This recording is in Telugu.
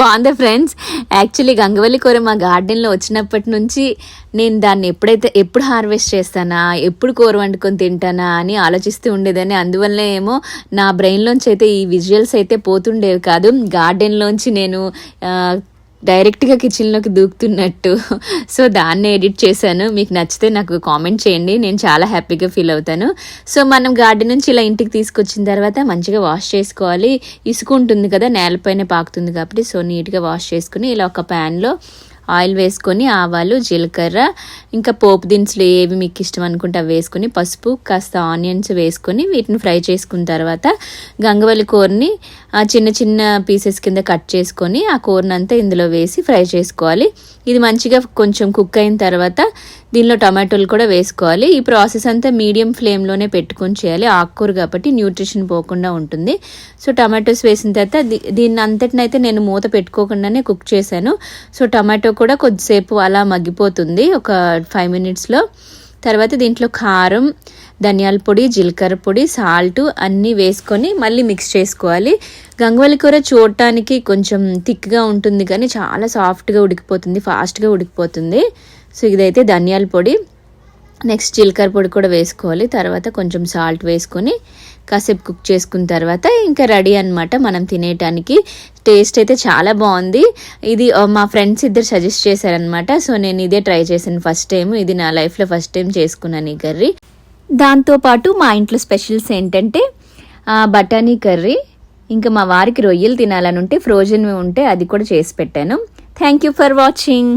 బాగుంది ఫ్రెండ్స్. యాక్చువల్లీ గంగవల్లి కూర మా గార్డెన్లో వచ్చినప్పటి నుంచి నేను దాన్ని ఎప్పుడైతే ఎప్పుడు హార్వెస్ట్ చేస్తానా ఎప్పుడు కూర వండుకొని తింటానా అని ఆలోచిస్తూ ఉండేదని అందువల్ల ఏమో నా బ్రెయిన్లోంచి అయితే ఈ విజువల్స్ అయితే పోతుండేవి కాదు. గార్డెన్లోంచి నేను డైరెక్ట్గా కిచెన్లోకి దూకుతున్నట్టు. సో దాన్ని ఎడిట్ చేశాను. మీకు నచ్చితే నాకు కామెంట్ చేయండి. నేను చాలా హ్యాపీగా ఫీల్ అవుతాను. సో మనం గార్డెన్ నుంచి ఇలా ఇంటికి తీసుకొచ్చిన తర్వాత మంచిగా వాష్ చేసుకోవాలి. ఇసుకుంటుంది కదా నేలపైన పాకుతుంది కాబట్టి సో నీట్గా వాష్ చేసుకుని ఇలా ఒక ప్యాన్లో ఆయిల్ వేసుకొని ఆవాలు జీలకర్ర ఇంకా పోపు దినుసులు ఏవి మీకు ఇష్టం అనుకుంటే అవి వేసుకొని పసుపు కాస్త ఆనియన్స్ వేసుకొని వీటిని ఫ్రై చేసుకున్న తర్వాత గంగవల్లి కూరని ఆ చిన్న చిన్న పీసెస్ కింద కట్ చేసుకొని ఆ కూరని అంతా ఇందులో వేసి ఫ్రై చేసుకోవాలి. ఇది మంచిగా కొంచెం కుక్ అయిన తర్వాత దీనిలో టమాటోలు కూడా వేసుకోవాలి. ఈ ప్రాసెస్ అంతా మీడియం ఫ్లేమ్లోనే పెట్టుకొని చేయాలి. ఆకుకూర కాబట్టి న్యూట్రిషన్ పోకుండా ఉంటుంది. సో టమాటోస్ వేసిన తర్వాత దీ- దీన్ని అంతటినైతే నేను మూత పెట్టుకోకుండానే కుక్ చేశాను. సో టమాటో కూడా కొద్దిసేపు అలా మగ్గిపోతుంది ఒక ఫైవ్ మినిట్స్లో తర్వాత దీంట్లో కారం ధనియాల పొడి జీలకర్ర పొడి సాల్ట్ అన్నీ వేసుకొని మళ్ళీ మిక్స్ చేసుకోవాలి. గంగవల్లి కూర చూడటానికి కొంచెం థిక్గా ఉంటుంది కానీ చాలా సాఫ్ట్గా ఉడికిపోతుంది ఫాస్ట్గా ఉడికిపోతుంది. సో ఇదైతే ధనియాల పొడి. నెక్స్ట్ జీలకర్ర పొడి కూడా వేసుకోవాలి. తర్వాత కొంచెం సాల్ట్ వేసుకొని కాసేపు కుక్ చేసుకున్న తర్వాత ఇంకా రెడీ అన్నమాట మనం తినేయటానికి టేస్ట్ అయితే చాలా బాగుంది. ఇది మా ఫ్రెండ్స్ ఇద్దరు సజెస్ట్ చేశారనమాట సో నేను ఇదే ట్రై చేశాను ఫస్ట్ టైం ఇది నా లైఫ్లో ఫస్ట్ టైం చేసుకున్నాను ఈ కర్రీ. దాంతోపాటు మా ఇంట్లో స్పెషల్స్ ఏంటంటే ఆ, బఠానీ కర్రీ. ఇంకా మా వారికి రొయ్యలు తినాలని ఉంటే ఫ్రోజన్ ఉంటే అది కూడా చేసి పెట్టాను. Thank you for watching.